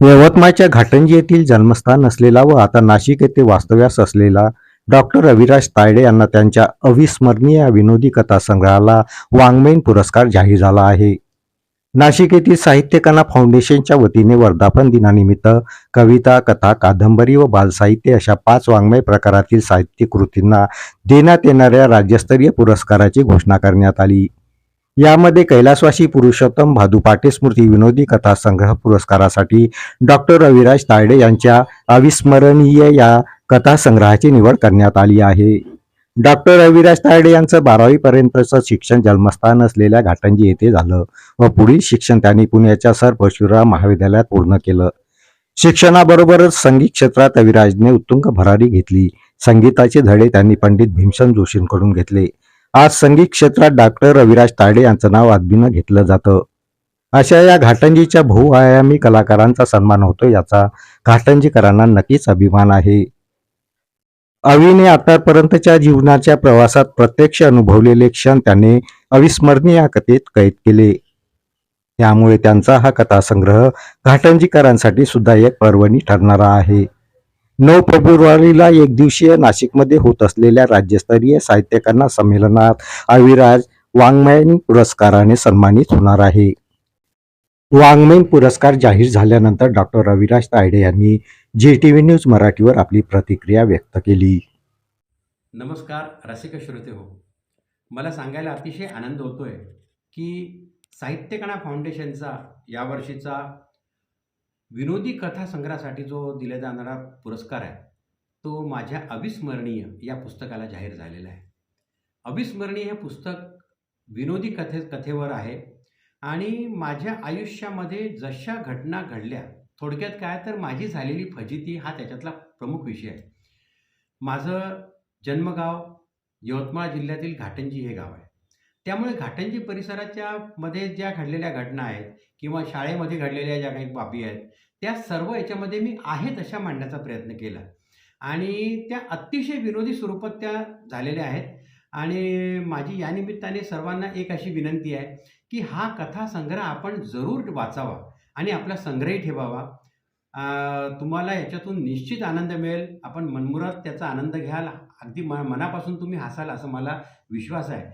यवतमाळच्या घाटंजी येथील जन्मस्थान असलेला व आता नाशिक येथे वास्तव्यास असलेला डॉक्टर रविराज तायडे यांना त्यांच्या अविस्मरणीय विनोदी कथा संग्रहाला वाङ्मयीन पुरस्कार जाहीर झाला आहे. नाशिक येथील साहित्यकला फाउंडेशनच्या वतीने वर्धापन दिनानिमित्त कविता कथा कादंबरी व बालसाहित्य अशा पाच वाङ्मय प्रकारातील साहित्यिक कृतींना देण्यात येणाऱ्या राज्यस्तरीय पुरस्काराची घोषणा करण्यात आली. यामध्ये कैलासवासी पुरुषोत्तम भादुपाटे स्मृती विनोदी कथा संग्रह पुरस्कारासाठी डॉक्टर रविराज तायडे यांच्या अविस्मरणीय या कथासंग्रहाची निवड करण्यात आली आहे. डॉक्टर रविराज तायडे यांचं बारावीपर्यंतचं शिक्षण जन्मस्थान असलेल्या घाटंजी येथे झालं व पुढील शिक्षण त्यांनी पुण्याच्या सर परशुराम महाविद्यालयात पूर्ण केलं. शिक्षणाबरोबरच संगीत क्षेत्रात रविराजने उत्तुंग भरारी घेतली. संगीताचे धडे त्यांनी पंडित भीमसेन जोशींकडून घेतले. आज संगीत क्षेत्रात डॉक्टर रविराज ताडे यांचं नाव आदबीनं घेतलं जातं. अशा या घाटंजीच्या बहुआयामी कलाकारांचा सन्मान होतो याचा घाटंजीकरांना नक्कीच अभिमान आहे. अवीने आतापर्यंतच्या जीवनाच्या प्रवासात प्रत्यक्ष अनुभवलेले क्षण त्याने अविस्मरणीय या कथेत कैद केले. त्यामुळे त्यांचा हा कथासंग्रह घाटंजीकरांसाठी सुद्धा एक पर्वणी ठरणारा आहे. नऊ फेब्रुवारीला एक दिवसीय नाशिकमध्ये होत असलेल्या राज्यस्तरीय साहित्यकांना संमेलनात अविराज वाङ्मयीन पुरस्काराने सन्मानित होणार आहे. वाङ्मयीन पुरस्कार जाहीर झाल्यानंतर डॉक्टर रविराज तायडे यांनी जी टी व्ही न्यूज मराठीवर आपली प्रतिक्रिया व्यक्त केली. नमस्कार रसिक श्रोते हो. मला सांगायला अतिशय आनंद होतोय की साहित्यकणा फाउंडेशनचा यावर्षीचा विनोदी कथा संग्रहासाठी जो दिला जाणारा पुरस्कार आहे तो माझ्या अविस्मरणीय या पुस्तकाला जाहीर झालेला आहे. अविस्मरणीय हे पुस्तक विनोदी कथे कथेवर आहे आणि माझ्या आयुष्यामध्ये जशा घटना घडल्या थोडक्यात काय तर माझी झालेली फजिती हा त्याच्यातला प्रमुख विषय आहे. माझं जन्मगाव यवतमाळ जिल्ह्यातील घाटंजी हे गाव आहे. त्यामुळे घाटंजी परिसराच्या मध्ये ज्या घडलेल्या घटना आहेत किंवा शाळेमध्ये घडलेल्या ज्या काही बाबी आहेत त्या सर्व याच्यामध्ये मी आहे तशा मांडण्याचा प्रयत्न केला. आणि त्या अतिशय विनोदी स्वरूपात त्या झालेल्या आहेत. आणि माझी या निमित्ताने सर्वांना एक अशी विनंती आहे की हा कथासंग्रह आपण जरूर वाचावा आणि आपला संग्रही ठेवावा. तुम्हाला याच्यातून निश्चित आनंद मिळेल. आपण मनमुरात त्याचा आनंद घ्याल. अगदी म मनापासून तुम्ही हसाल असं मला विश्वास आहे.